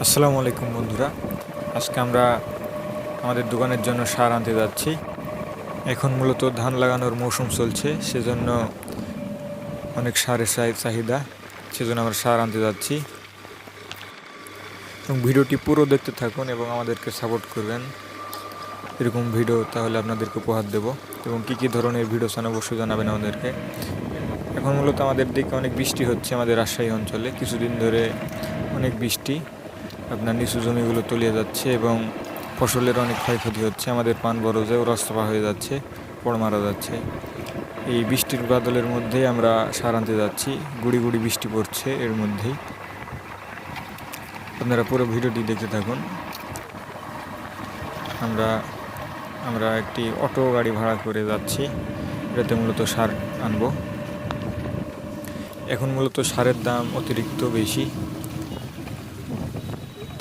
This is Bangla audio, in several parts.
আসসালামু আলাইকুম বন্ধুরা। আজকে আমরা আমাদের দোকানের জন্য সার আনতে যাচ্ছি। এখন মূলত ধান লাগানোর মৌসুম চলছে, সেজন্য অনেক সারের চাহি- চাহিদা, সেজন্য আমরা সার আনতে যাচ্ছি। এবং ভিডিওটি পুরো দেখতে থাকুন এবং আমাদেরকে সাপোর্ট করবেন। এরকম ভিডিও তাহলে আপনাদেরকে উপহার দেব। এবং কী কী ধরনের ভিডিও চান অবশ্যই জানাবেন আমাদেরকে। এখন মূলত আমাদের দিকে অনেক বৃষ্টি হচ্ছে আমাদের রাজশাহী অঞ্চলে। কিছুদিন ধরে অনেক বৃষ্টি। আপনার নিচু জমিগুলো তলিয়ে যাচ্ছে এবং ফসলের অনেক ক্ষয়ক্ষতি হচ্ছে। আমাদের পান বরজেও রস্তপা হয়ে যাচ্ছে, পড় মারা যাচ্ছে। এই বৃষ্টির বাদলের মধ্যেই আমরা সার আনতে যাচ্ছি। গুড়ি গুড়ি বৃষ্টি পড়ছে এর মধ্যেই। আপনারা পুরো ভিডিওটি দেখতে থাকুন। আমরা আমরা একটি অটো গাড়ি ভাড়া করে যাচ্ছি। এটাতে মূলত সার আনব। এখন মূলত সারের দাম অতিরিক্ত বেশি।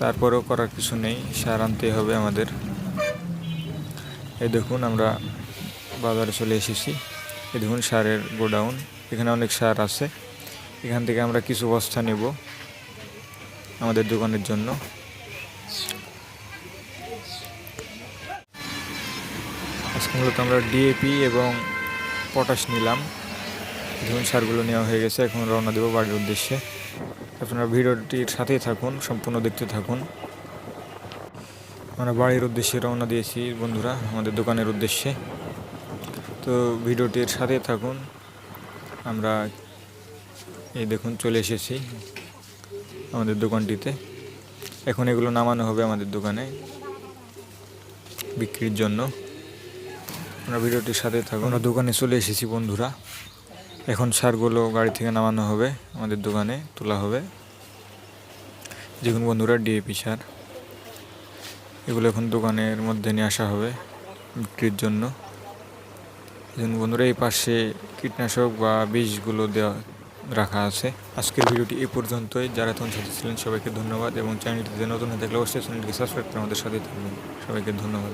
তারপরেও করার কিছু নেই, সার আনতে হবে আমাদের। এই দেখুন, আমরা বাজারে চলে এসেছি। এই দেখুন, সারের গোডাউন। এখানে অনেক সার আছে। এখান থেকে আমরা কিছু বস্তা নেব আমাদের দোকানের জন্য। আজকে মূলত আমরা ডিএপি এবং পটাশ নিলাম। ধরুন সারগুলো নেওয়া হয়ে গেছে। এখন রওনা দেবো বাড়ির উদ্দেশ্যে। আপনারা ভিডিওটির সাথেই থাকুন, সম্পূর্ণ দেখতে থাকুন। আমরা বাড়ির উদ্দেশ্যে রওনা দিয়েছি বন্ধুরা, আমাদের দোকানের উদ্দেশ্যে। তো ভিডিওটির সাথে থাকুন। আমরা এই দেখুন চলে এসেছি আমাদের দোকানটিতে। এখন এগুলো নামানো হবে আমাদের দোকানে বিক্রির জন্য। আমরা ভিডিওটির সাথে থাকুন। আমরা দোকানে চলে এসেছি বন্ধুরা। এখন সারগুলো গাড়ি থেকে নামানো হবে, আমাদের দোকানে তোলা হবে। দেখুন বন্ধুরা ডিএপি সার এগুলো এখন দোকানের মধ্যে নিয়ে আসা হবে বিক্রির জন্য। দেখুন বন্ধুরা, এই পাশে কীটনাশক বা বীজগুলো দেওয়া, রাখা আছে। আজকের ভিডিওটি এই পর্যন্তই। যারা তখন সাথে ছিলেন, সবাইকে ধন্যবাদ এবং চ্যানেলটিতে নতুন হয়ে থাকলে অবশ্যই চ্যানেলটিকে সাবস্ক্রাইব করে আমাদের সাথে থাকবেন। সবাইকে ধন্যবাদ।